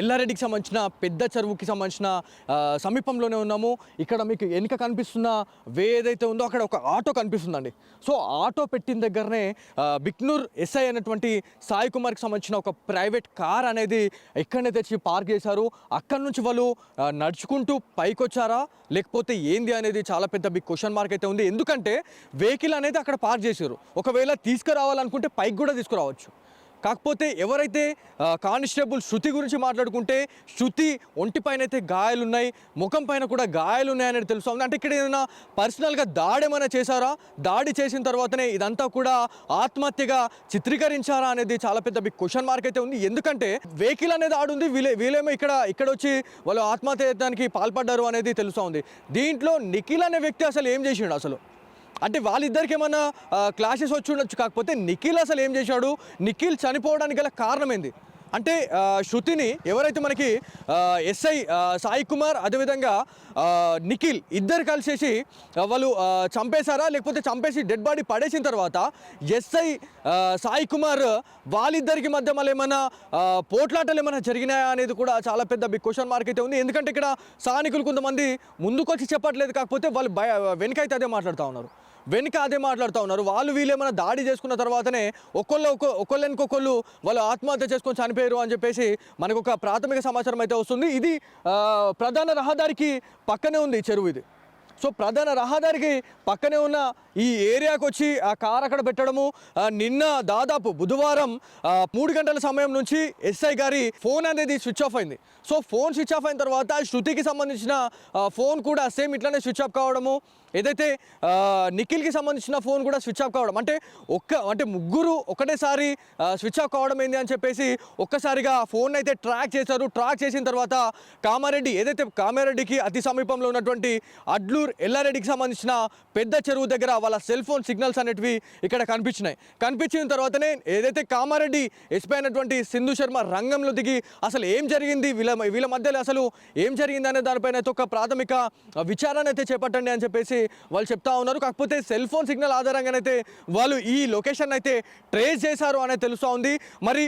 ఎల్లారెడ్డికి సంబంధించిన పెద్ద చెరువుకి సంబంధించిన సమీపంలోనే ఉన్నాము. ఇక్కడ మీకు వెనుక కనిపిస్తున్న వే ఏదైతే ఉందో అక్కడ ఒక ఆటో కనిపిస్తుందండి. సో ఆటో పెట్టిన దగ్గరనే బిక్నూర్ ఎస్ఐ అయినటువంటి సాయి కుమార్కి సంబంధించిన ఒక ప్రైవేట్ కార్ అనేది ఎక్కడనే తెచ్చి పార్క్ చేశారు. అక్కడి నుంచి వాళ్ళు నడుచుకుంటూ పైకి వచ్చారా లేకపోతే ఏంది అనేది చాలా పెద్ద బిగ్ క్వశ్చన్ మార్క్ అయితే ఉంది. ఎందుకంటే వెహికల్ అనేది అక్కడ పార్క్ చేశారు. ఒకవేళ తీసుకురావాలనుకుంటే పైకి కూడా తీసుకురావచ్చు. కాకపోతే ఎవరైతే కానిస్టేబుల్ శృతి గురించి మాట్లాడుకుంటే శృతి ఒంటిపైన అయితే గాయాలు ఉన్నాయి ముఖం పైన కూడా గాయాలున్నాయనేది తెలుస్తుంది. అంటే ఇక్కడ ఏదైనా పర్సనల్గా దాడి ఏమైనా చేశారా? దాడి చేసిన తర్వాతనే ఇదంతా కూడా ఆత్మహత్యగా చిత్రీకరించారా అనేది చాలా పెద్ద బిగ్ క్వశ్చన్ మార్క్ అయితే ఉంది. ఎందుకంటే వెహికల్ అనేది ఆడుంది వీళ్ళే వీళ్ళేమో ఇక్కడ ఇక్కడ వచ్చి వాళ్ళు ఆత్మహత్య పాల్పడ్డారు అనేది తెలుస్తూ ఉంది దీంట్లో నిఖిల్ అనే వ్యక్తి అసలు ఏం చేసిండు అసలు? అంటే వాళ్ళిద్దరికి ఏమన్నా క్లాషెస్ వచ్చి ఉండొచ్చు. కాకపోతే నిఖిల్ అసలు ఏం చేశాడు? నిఖిల్ చనిపోవడానికి గల కారణం ఏంది అంటే శృతిని ఎవరైతే మనకి ఎస్ఐ సాయి కుమార్ అదేవిధంగా నిఖిల్ ఇద్దరు కలిసేసి వాళ్ళు చంపేశారా? లేకపోతే చంపేసి డెడ్ బాడీ పడేసిన తర్వాత ఎస్ఐ సాయి కుమార్ వాళ్ళిద్దరికి మధ్య మళ్ళీ ఏమైనా పోట్లాటలు ఏమైనా జరిగినాయా అనేది కూడా చాలా పెద్ద బిగ్ క్వశ్చన్ మార్క్ అయితే ఉంది. ఎందుకంటే ఇక్కడ స్థానికులు కొంతమంది ముందుకొచ్చి చెప్పట్లేదు. కాకపోతే వాళ్ళు భయ వెనకైతే అదే మాట్లాడుతూ ఉన్నారు. వెనుక అదే మాట్లాడుతూ ఉన్నారు. వాళ్ళు వీళ్ళేమైనా దాడి చేసుకున్న తర్వాతనే ఒక్కళ్ళు ఒక ఒకళ్ళెనుకొకళ్ళు వాళ్ళు ఆత్మహత్య చేసుకొని చనిపోయారు అని చెప్పేసి మనకు ఒక ప్రాథమిక సమాచారం అయితే వస్తుంది. ఇది ప్రధాన రహదారికి పక్కనే ఉంది ఈ చెరువు ఇది. సో ప్రధాన రహదారికి పక్కనే ఉన్న ఈ ఏరియాకు వచ్చి ఆ కార్ అక్కడ పెట్టడము. నిన్న దాదాపు బుధవారం మూడు గంటల సమయం నుంచి ఎస్ఐ గారి ఫోన్ అనేది స్విచ్ ఆఫ్ అయింది. సో ఫోన్ స్విచ్ ఆఫ్ అయిన తర్వాత శృతికి సంబంధించిన ఫోన్ కూడా సేమ్ ఇట్లానే స్విచ్ ఆఫ్ కావడము. ఏదైతే నిఖిల్కి సంబంధించిన ఫోన్ కూడా స్విచ్ ఆఫ్ కావడం. అంటే ఒక్క అంటే ముగ్గురు ఒకటేసారి స్విచ్ ఆఫ్ కావడం ఏంది అని చెప్పేసి ఒక్కసారిగా ఫోన్ అయితే ట్రాక్ చేశారు. ట్రాక్ చేసిన తర్వాత కామారెడ్డి ఏదైతే కామారెడ్డికి అతి సమీపంలో ఉన్నటువంటి అడ్లూర్ ఎల్లారెడ్డికి సంబంధించిన పెద్ద చెరువు దగ్గర వాళ్ళ సెల్ ఫోన్ సిగ్నల్స్ అనేటివి ఇక్కడ కనిపించినాయి. కనిపించిన తర్వాతనే ఏదైతే కామారెడ్డి ఎస్పీ అయినటువంటి సింధు శర్మ రంగంలో దిగి అసలు ఏం జరిగింది? వీళ్ళ వీళ్ళ మధ్యలో అసలు ఏం జరిగింది అనే దానిపైన అయితే ఒక ప్రాథమిక విచారణ అయితే చేపట్టండి అని చెప్పేసి వాళ్ళు చెప్తా ఉన్నారు. కాకపోతే సెల్ ఫోన్ సిగ్నల్ ఆధారంగానైతే వాళ్ళు ఈ లొకేషన్ అయితే ట్రేస్ చేశారు అనేది తెలుస్తూ ఉంది. మరి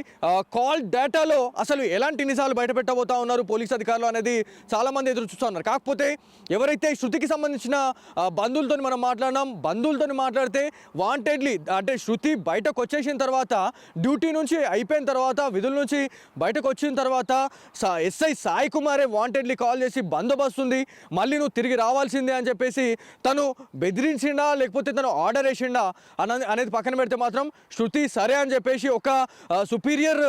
కాల్ డేటాలో అసలు ఎలాంటి నిజాలు బయటపెట్టబోతా ఉన్నారు పోలీస్ అధికారులు అనేది చాలా మంది ఎదురు చూస్తూ ఉన్నారు. కాకపోతే ఎవరైతే శృతికి సంబంధించిన బంధువులతో మనం మాట్లాడినాం. బంధువులతో మాట్లాడితే వాంటెడ్లీ అంటే శృతి బయటకు వచ్చేసిన తర్వాత డ్యూటీ నుంచి అయిపోయిన తర్వాత విధుల నుంచి బయటకు వచ్చిన తర్వాత ఎస్ఐ సాయి కుమారే వాంటెడ్లీ కాల్ చేసి బందోబస్తు ఉంది. మళ్ళీ నువ్వు తిరిగి రావాల్సిందే అని చెప్పేసి తను బెదిరించిండా లేకపోతే తను ఆర్డర్ వేసిండా అన్నది అనేది పక్కన పెడితే మాత్రం శృతి సరే అని చెప్పేసి ఒక సుపీరియర్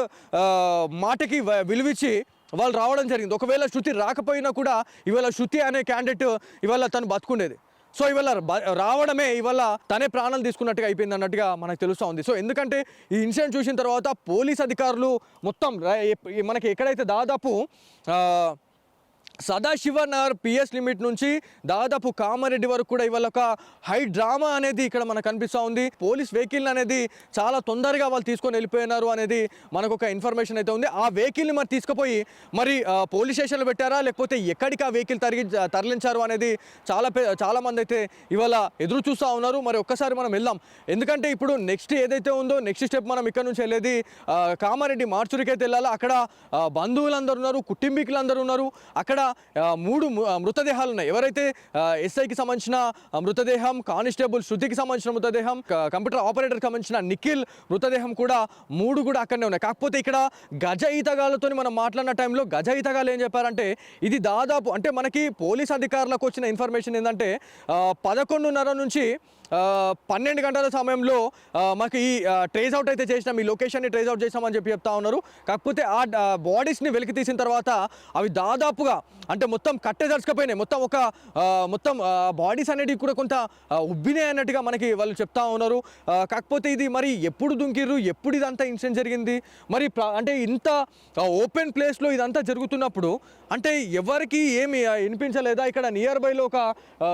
మాటకి విలువిచ్చి వాళ్ళు రావడం జరిగింది. ఒకవేళ శృతి రాకపోయినా కూడా ఇవాళ శృతి అనే క్యాండిడేట్ ఇవాళ తను బతుకుండేది. సో ఇవాళ బ- రావడమే ఇవాళ తనే ప్రాణాలు తీసుకున్నట్టుగా అయిపోయింది అన్నట్టుగా మనకు తెలుస్తూ ఉంది. సో ఎందుకంటే ఈ ఇన్సిడెంట్ చూసిన తర్వాత పోలీస్ అధికారులు మొత్తం మనకి ఎక్కడైతే దాదాపు సదాశివ నగర్ పిఎస్ లిమిట్ నుంచి దాదాపు కామారెడ్డి వరకు కూడా ఇవాళ ఒక హై డ్రామా అనేది ఇక్కడ మనకు కనిపిస్తూ ఉంది. పోలీస్ వెహికల్ అనేది చాలా తొందరగా వాళ్ళు తీసుకొని వెళ్ళిపోయినారు అనేది మనకు ఒక ఇన్ఫర్మేషన్ అయితే ఉంది. ఆ వెహికల్ని మరి తీసుకుపోయి మరి పోలీస్ స్టేషన్లో పెట్టారా? లేకపోతే ఎక్కడికి ఆ వెహికల్ తరిగి తరలించారు అనేది చాలా పే- అయితే ఇవాళ ఎదురు చూస్తూ ఉన్నారు. మరి ఒక్కసారి మనం వెళ్దాం. ఎందుకంటే ఇప్పుడు నెక్స్ట్ ఏదైతే ఉందో నెక్స్ట్ స్టెప్ మనం ఇక్కడ నుంచి వెళ్ళేది కామారెడ్డి మార్చురికి అయితే వెళ్ళాలి? అక్కడ బంధువులందరూ ఉన్నారు కుటుంబీకులందరూ ఉన్నారు. అక్కడ మూడు మృతదేహాలు ఉన్నాయి ఎవరైతే ఎస్ఐకి సంబంధించిన మృతదేహం కానిస్టేబుల్ శృతికి సంబంధించిన మృతదేహం కంప్యూటర్ ఆపరేటర్కి సంబంధించిన నిఖిల్ మృతదేహం కూడా మూడు కూడా అక్కడనే ఉన్నాయి. కాకపోతే ఇక్కడ గజ ఈతగాలతో మనం మాట్లాడిన టైంలో గజ ఈతగాలు ఏం చెప్పారంటే ఇది దాదాపు అంటే మనకి పోలీస్ అధికారులకు వచ్చిన ఇన్ఫర్మేషన్ ఏంటంటే పదకొండున్నర నుంచి పన్నెండు గంటల సమయంలో మాకు ఈ ట్రేస్ అవుట్ అయితే చేసినాం. ఈ లొకేషన్ని ట్రేస్ అవుట్ చేసామని చెప్పి చెప్తా ఉన్నారు. కాకపోతే ఆ బాడీస్ని వెలికి తీసిన తర్వాత అవి దాదాపుగా అంటే మొత్తం కట్టె మొత్తం ఒక మొత్తం బాడీస్ అనేటివి కూడా కొంత ఉబ్బినాయి అన్నట్టుగా మనకి వాళ్ళు చెప్తా ఉన్నారు. కాకపోతే ఇది మరి ఎప్పుడు దుంకిర్రు? ఎప్పుడు ఇదంతా ఇన్సిడెంట్ జరిగింది? మరి అంటే ఇంత ఓపెన్ ప్లేస్లో ఇదంతా జరుగుతున్నప్పుడు అంటే ఎవరికి ఏమి వినిపించలేదా? ఇక్కడ నియర్ బైలో ఒక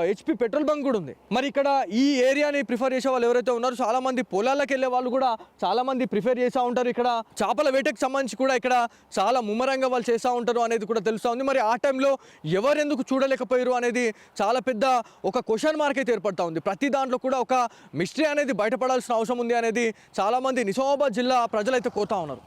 హెచ్పి పెట్రోల్ బంక్ కూడా ఉంది. మరి ఇక్కడ ఈ ఏరియాని ప్రిఫర్ చేసే వాళ్ళు ఎవరైతే ఉన్నారో చాలామంది పొలాలకు వెళ్ళే వాళ్ళు కూడా చాలామంది ప్రిఫర్ చేస్తూ ఉంటారు. ఇక్కడ చేపల వేటకు సంబంధించి కూడా ఇక్కడ చాలా ముమ్మరంగా వాళ్ళు చేస్తూ ఉంటారు అనేది కూడా తెలుస్తూ ఉంది. మరి ఆ టైంలో ఎవరెందుకు చూడలేకపోయారు అనేది చాలా పెద్ద ఒక క్వశ్చన్ మార్క్ అయితే ఏర్పడతా ఉంది. ప్రతి దాంట్లో కూడా ఒక మిస్టరీ అనేది బయటపడాల్సిన అవసరం ఉంది అనేది చాలా మంది నిజామాబాద్ జిల్లా ప్రజలైతే కోతా ఉన్నారు.